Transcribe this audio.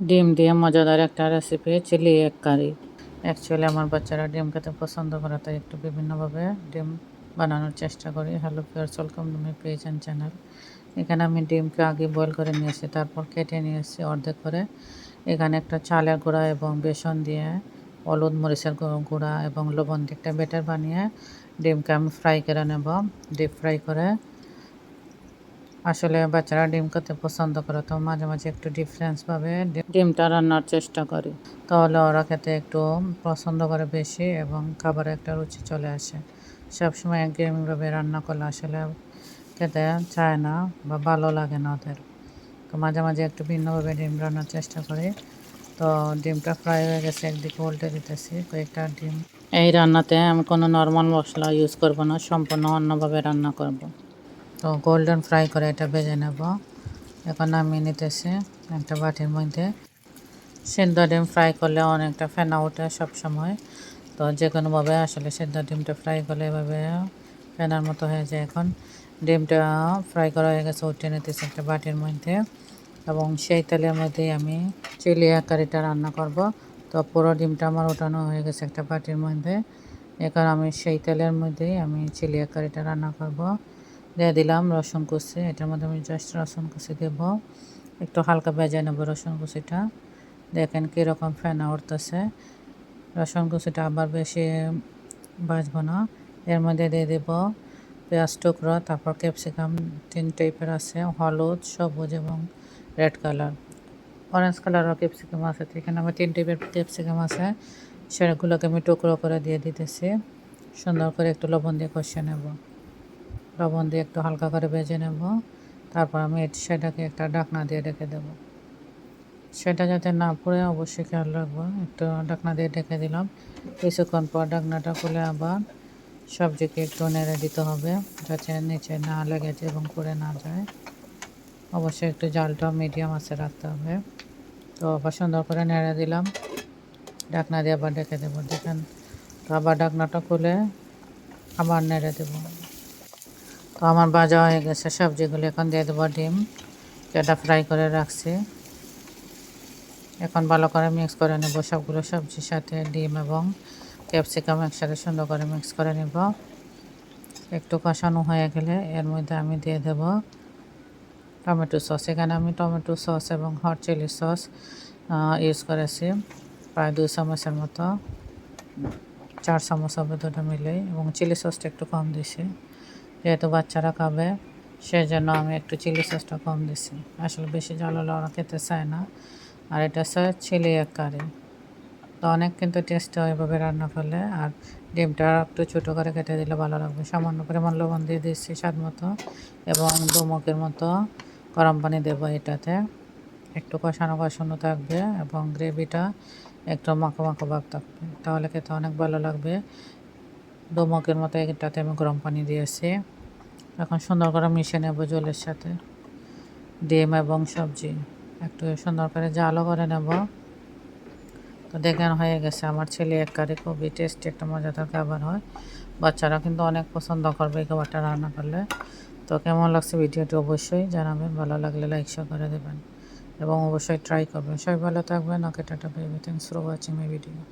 ডিম দিয়ে মজাদার একটা রেসিপি চিলি এক কারি অ্যাকচুয়ালি আমার বাচ্চারা ডিম খেতে পছন্দ করে, তাই একটু বিভিন্নভাবে ডিম বানানোর চেষ্টা করি। Hello fear welcome to my page and channel এখানে আমি ডিমকে আগে বয়েল করে নিয়েছি, তারপর কেটে নিয়েছি অর্ধেক করে। এখানে একটা চালের গুঁড়া এবং বেসন দিয়ে হলুদ মরিচের গুঁড়া এবং লবণ দিয়ে একটা বেটার বানিয়ে ডিমকে আমি ফ্রাই করে নেব। ডিপ ফ্রাই করে আসলে বাচ্চারা ডিম খেতে পছন্দ করে তো মাঝে মাঝে একটু ডিফারেন্সভাবে ডিমটা রান্নার চেষ্টা করি। তাহলে ওরা খেতে একটু পছন্দ করে বেশি এবং খাবারে একটা রুচি চলে আসে। সবসময় একঘেয়েমিভাবে রান্না করলে আসলে খেতে চায় না বা ভালো লাগে না ওদের। তো মাঝে মাঝে একটু ভিন্নভাবে ডিম রান্নার চেষ্টা করি। তো ডিমটা ফ্রাই হয়ে গেছে একদিকে উল্টে দিতেছি কয়েকটা ডিম। এই রান্নাতে আমি কোনো নর্মাল মশলা ইউজ করব না সম্পূর্ণ অন্যভাবে রান্না করব। তো গোল্ডেন ফ্রাই করে এটা ভেজে নেব। এখন নামিয়ে নিতেছি একটা বাটির মধ্যে। সেদ্ধ ডিম ফ্রাই করলে অনেকটা ফেনা ওঠে সবসময়। তো যে কোনোভাবে আসলে সেদ্ধ ডিমটা ফ্রাই করলে এভাবে ফেনার মতো হয়ে যায় এখন। ডিমটা ফ্রাই করা হয়ে গেছে উঠে নিতেছি একটা বাটির মধ্যে। এবং সেই তেলের মধ্যেই আমি চিলি কারিটা রান্না করব। তো পুরো ডিমটা আমার ওঠানো হয়ে গেছে একটা বাটির মধ্যে। এখন আমি সেই তেলের মধ্যেই আমি চিলি কারিটা রান্না করব। দিয়ে দিলাম রসুন কুচি। এটার মধ্যে আমি জাস্ট রসুন কুচি দেব। একটু হালকা ভেজে নেব রসুন কুচিটা। দেখেন কীরকম ফেনা উঠতেছে। রসুন কুচিটা আবার বেশি বাজবো না। এর মধ্যে দিয়ে দেব পেঁয়াজ টুকরো, তারপর ক্যাপসিকাম তিন টাইপের আছে, হলুদ, সবুজ এবং রেড কালার অরেঞ্জ কালারও ক্যাপসিকাম আছে এখানে আমার তিন টাইপের ক্যাপসিকাম আছে। সেগুলোকে আমি টুকরো করে দিয়ে দিতেছি। সুন্দর করে একটু লবণ দিয়ে কষিয়ে নেব। লবণ দিয়ে একটু হালকা করে ভেজে নেব। তারপর আমি সেটাকে একটা ডাকনা দিয়ে রেখে দেব। সেটা যাতে না পড়ে, অবশ্যই খেয়াল রাখব। একটু ডাকনা দিয়ে ঢেকে দিলাম। কিছুক্ষণ পর ডাকনাটা খুলে আবার সবজিকে একটু নেড়ে দিতে হবে, যাতে নিচে না লেগে যায় এবং পড়ে না যায়। অবশ্যই একটু জালটা মিডিয়াম আছে রাখতে হবে। তো আবার সুন্দর করে নেড়ে দিলাম। ডাকনা দিয়ে আবার ডেকে দেবো, দেখেন। তো আবার ডাকনাটা খুলে আবার নেড়ে দেবো। তো আমার ভাজা হয়ে গেছে, সবজিগুলো এখন দিয়ে দেবো ডিম, যেটা ফ্রাই করে রাখছি। এখন ভালো করে মিক্স করে নেব সবগুলো সবজির সাথে, ডিম এবং ক্যাপসিকাম একসাথে সুন্দর করে মিক্স করে নেব। একটু কষানো হয়ে গেলে এর মধ্যে আমি দিয়ে দেব টমেটো সস। এখানে আমি টমেটো সস এবং হট চিলি সস ইউজ করেছি, প্রায় দুই চামচের মতো, চার চামচ হবে দুটো মিলেই, এবং চিলি সসটা একটু কম দিছি। যেহেতু বাচ্চারা খাবে, সেজন্য আমি একটু চিলি সসটা কম দিছি। আসলে বেশি জল হলে ওরা খেতে চায় না। আর এটা হচ্ছে চিলি এক কারি। তো অনেক কিন্তু টেস্ট হয় এভাবে রান্না করলে। আর ডিমটা একটু ছোটো করে কেটে দিলে ভালো লাগবে। সামান্য পরিমাণ লবণ দিয়ে দিচ্ছি স্বাদ মতো। এবং দুমকের মতো গরম পানি দেবো এটাতে। একটু কষানো কষানো থাকবে এবং গ্রেভিটা একটু মাখো মাখো ভাব থাকবে। তাহলে খেতে অনেক ভালো লাগবে। দুমকের মতো এটাতে আমি গরম পানি দিয়েছি। এখন সুন্দর করে মিশিয়ে নেব জলের সাথে। ডিম এবং সবজি একটু সুন্দর করে জালও করে নেব। তো দেখেন হয়ে গেছে, আমার ছেলে এক কারে খুবই টেস্টি একটা মজাদার খাবার হয়। বাচ্চারা কিন্তু অনেক পছন্দ করবে এই খাবারটা রান্না করলে। তো কেমন লাগছে ভিডিওটি অবশ্যই জানাবেন, ভালো লাগলে লাইক শেয়ার করে দেবেন। এবং অবশ্যই ট্রাই করবেন। সবাই ভালো থাকবেন। Okay, tata baby thanks for watching my video